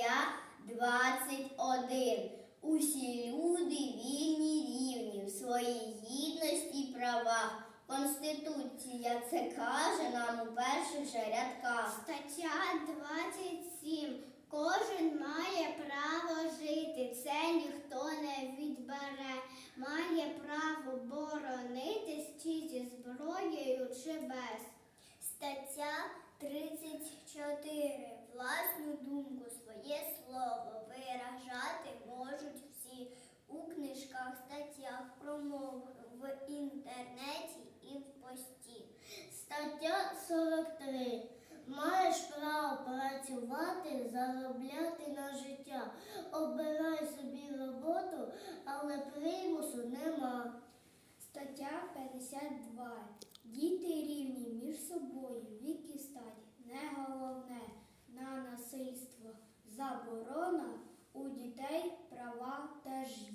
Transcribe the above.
стаття 21. Усі люди вільні рівні в своїй гідності і правах. Конституція це каже нам у перших же рядках. Стаття 27. Кожен має право жити, це ніхто не відбере. Має право боронитись чи зі зброєю, чи без. Власну думку, своє слово виражати можуть всі у книжках, статтях, промовах, в інтернеті і в пості. Стаття 43. Маєш право працювати, заробляти на життя. Обирай собі роботу, але примусу нема. Стаття 52. Діти рівні між собою, вік і статі. Не головне на насильство. Заборона у дітей права теж